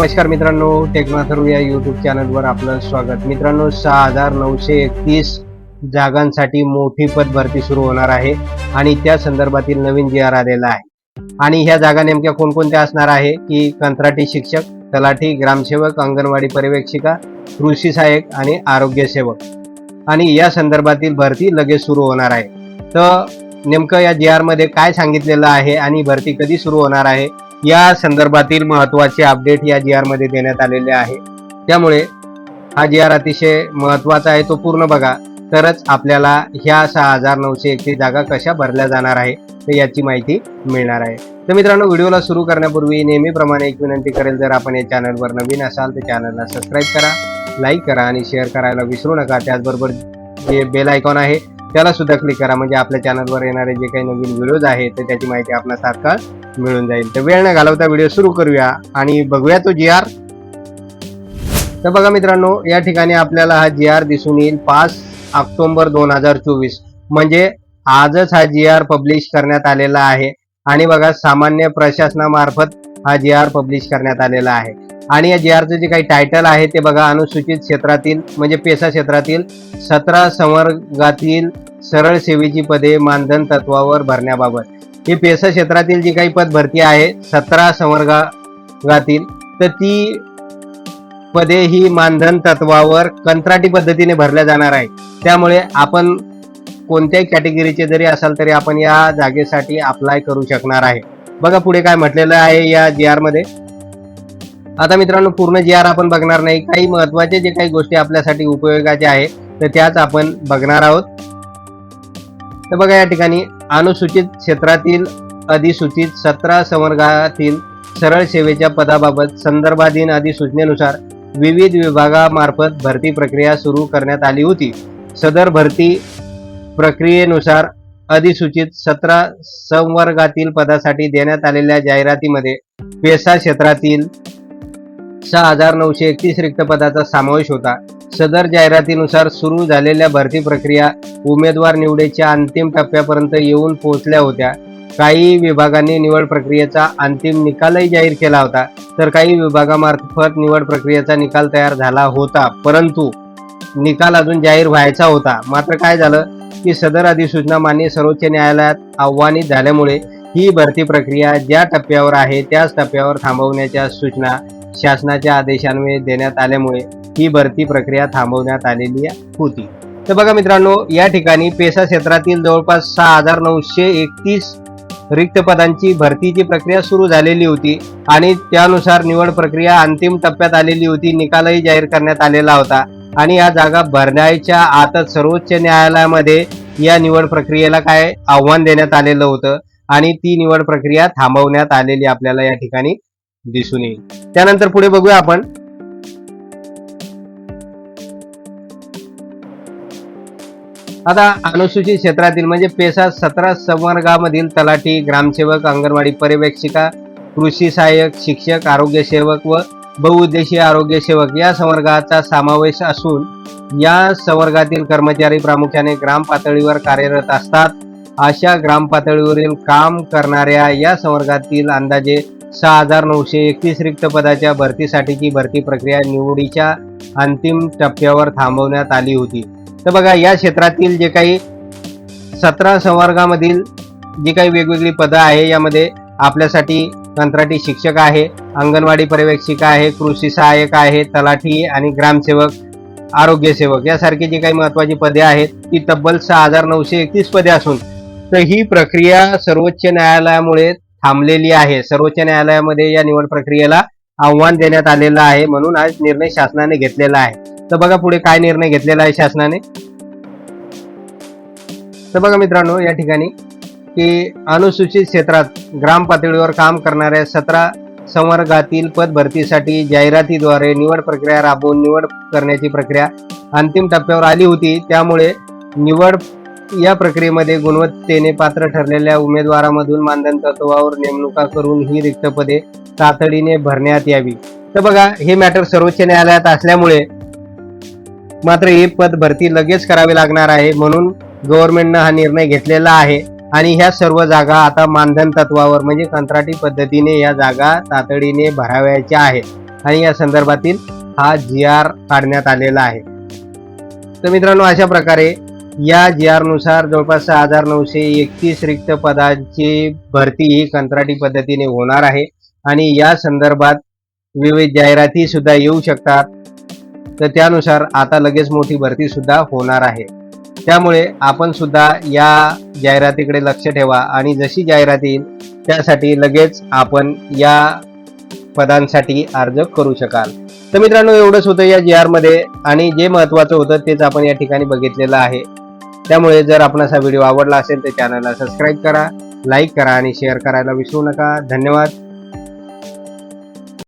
नमस्कार मित्रांनो टेक्नाथरू या युट्यूब चॅनलवर आपलं स्वागत. मित्रांनो सहा हजार नऊशे एकतीस जागांसाठी मोठी पद भरती सुरू होणार आहे आणि त्या संदर्भातील नवीन जी आर आलेला आहे. आणि ह्या जागा नेमक्या कोणकोणत्या असणार आहे की कंत्राटी शिक्षक तलाठी ग्रामसेवक अंगणवाडी पर्यवेक्षिका कृषी सहाय्यक आणि आरोग्य सेवक. आणि या संदर्भातील भरती लगेच सुरू होणार आहे. तर नेमकं या जी आरमध्ये काय सांगितलेलं आहे आणि भरती कधी सुरू होणार आहे या संदर्भातील महत्त्वाचे अपडेट या जी आरमध्ये देण्यात आलेले आहे. त्यामुळे हा जी आर अतिशय महत्त्वाचा आहे तो पूर्ण बघा. तरच आपल्याला ह्या सहा हजार नऊशे एकशे जागा कशा भरल्या जाणार आहे तर याची माहिती मिळणार आहे. तर मित्रांनो व्हिडिओला सुरू करण्यापूर्वी नेहमीप्रमाणे एक विनंती करेल जर आपण या चॅनलवर नवीन असाल तर चॅनलला सबस्क्राईब करा लाईक करा आणि शेअर करायला विसरू नका. त्याचबरोबर जे बेल आयकॉन आहे त्याला सुद्धा क्लिक करा. म्हणजे आपल्या चॅनलवर येणारे जे काही नवीन व्हिडिओज आहेत तर त्याची माहिती आपल्याला तात्काळ मिळून जाईल. तर वेळ न घालवता व्हिडिओ सुरू करूया आणि बघूया तो जी आर तर बघा मित्रांनो या ठिकाणी आपल्याला हा जी आर दिसून येईल. पाच ऑक्टोबर दोन हजार चोवीस. म्हणजे आजच हा जी आर पब्लिश करण्यात आलेला आहे. आणि बघा सामान्य प्रशासनामार्फत हा जी आर पब्लिश करण्यात आलेला आहे. आणि या जी आरचं जे काही टायटल आहे ते बघा अनुसूचित क्षेत्रातील म्हणजे पेसा क्षेत्रातील सतरा संवर्गातील सरळ सेवेची पदे मानधन तत्वावर भरण्याबाबत. ही पेसा क्षेत्रातील जी काही पद भरती आहे सतरा संवर्गातील तर ती पदे ही मानधन तत्वावर कंत्राटी पद्धतीने भरल्या जाणार आहे त्यामुळे आपण कोणत्याही कॅटेगरीचे जरी असाल तरी आपण या जागेसाठी अप्लाय करू शकणार आहे. बघा पुढे काय म्हटलेलं आहे या जी आरमध्ये. आता मित्रांनो पूर्ण जी आर आपण बघणार नाही. काही महत्त्वाचे जे काही गोष्टी आपल्यासाठी उपयोगाच्या आहे तर त्याच आपण बघणार आहोत. तर बघा या ठिकाणी अनुसूचित क्षेत्रातील अधिसूचित सतरा संवर्गातील सरळ सेवेच्या पदाबाबत संदर्भाधीन अधिसूचनेनुसार विविध विभागामार्फत भरती प्रक्रिया सुरू करण्यात आली होती. सदर भरती प्रक्रियेनुसार अधिसूचित सतरा संवर्गातील पदासाठी देण्यात आलेल्या जाहिरातीमध्ये पेसा क्षेत्रातील सहा हजार नऊशे एकतीस रिक्त पदाचा समावेश होता. सदर जाहिरातीनुसार सुरू झालेल्या भरती प्रक्रिया उमेदवार निवडीच्या अंतिम टप्प्यापर्यंत येऊन पोहोचल्या होत्या. काही विभागांनी निवड प्रक्रियेचा अंतिम निकालही जाहीर केला होता. तर काही विभागामार्फत निवड प्रक्रियेचा निकाल तयार झाला होता. परंतु निकाल अजून जाहीर व्हायचा होता. मात्र काय झालं की सदर अधिसूचना मान्य सर्वोच्च न्यायालयात आव्हानित झाल्यामुळे ही भरती प्रक्रिया ज्या टप्प्यावर आहे त्याच टप्प्यावर थांबवण्याच्या सूचना शासनाच्या आदेशान्वये देण्यात आल्यामुळे ही भरती प्रक्रिया थांबवण्यात आलेली होती. तर बघा मित्रांनो या ठिकाणी पेसा क्षेत्रातील जवळपास सहा हजार नऊशे एकतीस रिक्त पदांची भरतीची प्रक्रिया सुरू झालेली होती आणि त्यानुसार निवड प्रक्रिया अंतिम टप्प्यात आलेली होती निकालही जाहीर करण्यात आलेला होता आणि या जागा भरण्याच्या आतच सर्वोच्च न्यायालयामध्ये या निवड प्रक्रियेला काय आव्हान देण्यात आलेलं होतं आणि ती निवड प्रक्रिया थांबवण्यात आलेली आपल्याला या ठिकाणी दिसून येईल. त्यानंतर पुढे बघूया आपण. आता अनुसूचित क्षेत्रातील म्हणजे पेसा सतरा संवर्गामधील तलाठी ग्रामसेवक अंगणवाडी पर्यवेक्षिका कृषी सहाय्यक शिक्षक आरोग्य सेवक व बहुउद्देशीय आरोग्य सेवक या संवर्गाचा समावेश असून या संवर्गातील कर्मचारी प्रामुख्याने ग्राम पातळीवर कार्यरत असतात. अशा ग्राम पातळीवरील काम करणाऱ्या या संवर्गातील अंदाजे सहा हजार नऊशे एकतीस रिक्त पदाच्या भरतीसाठीची भरती प्रक्रिया निवडीच्या अंतिम टप्प्यावर थांबवण्यात आली होती. तर बघा या क्षेत्रातील जे काही सतरा संवर्गामधील जी काही वेगवेगळी पदं आहे यामध्ये आपल्यासाठी कंत्राटी शिक्षक आहे अंगणवाडी पर्यवेक्षिका आहे कृषी सहाय्यक आहे तलाठी आणि ग्रामसेवक आरोग्य सेवक यासारखी जी काही महत्वाची पदे आहेत ती तब्बल सहा हजार नऊशे एकतीस पदे असून तर ही प्रक्रिया सर्वोच्च न्यायालयामुळे थांबलेली आहे. सर्वोच्च न्यायालयामध्ये या निवड प्रक्रियेला आव्हान देण्यात आलेलं आहे म्हणून आज निर्णय शासनाने घेतलेला आहे. तर बघा पुढे काय निर्णय घेतलेला आहे शासनाने. तर बघा मित्रांनो या ठिकाणी की अनुसूचित क्षेत्रात ग्राम पातळीवर काम करणाऱ्या सतरा संवर्गातील पद भरतीसाठी जाहिरातीद्वारे निवड प्रक्रिया राबवून निवड करण्याची प्रक्रिया अंतिम टप्प्यावर आली होती. त्यामुळे निवड या प्रक्रियेमध्ये गुणवत्तेने पात्र ठरलेल्या उमेदवारामधून मानधन तत्वावर नेमणुका करून ही रिक्त पदे तातडीने भरण्यात यावी. तर बघा हे मॅटर सर्वोच्च न्यायालयात असल्यामुळे मात्र हे पद भरती लगेच करावी लागणार आहे म्हणून गव्हर्नमेंटनं हा निर्णय घेतलेला आहे. आणि ह्या सर्व जागा आता मानधन तत्वावर म्हणजे कंत्राटी पद्धतीने या जागा तातडीने भरावयाच्या आहेत. आणि या संदर्भातील हा जी आर काढण्यात आलेला आहे. तर मित्रांनो अशा प्रकारे या जी आरनुसार जवळपास सहा हजार नऊशे एकतीस रिक्त पदांची भरती ही कंत्राटी पद्धतीने होणार आहे. आणि या संदर्भात विविध जाहिराती सुद्धा येऊ शकतात. तर त्यानुसार आता लगेच मोठी भरती सुद्धा होणार आहे. त्यामुळे आपण सुद्धा या जाहिरातीकडे लक्ष ठेवा आणि जशी जाहिरात येईल त्यासाठी लगेच आपण या पदांसाठी अर्ज करू शकाल. तर मित्रांनो एवढंच होतं या जी मध्ये आणि जे महत्वाचं होतं तेच आपण या ठिकाणी बघितलेलं आहे. त्यामुळे जर आपण हा व्हिडिओ आवडला असेल तर चॅनलला सबस्क्राईब करा लाईक करा आणि शेअर करायला विसरू नका. धन्यवाद.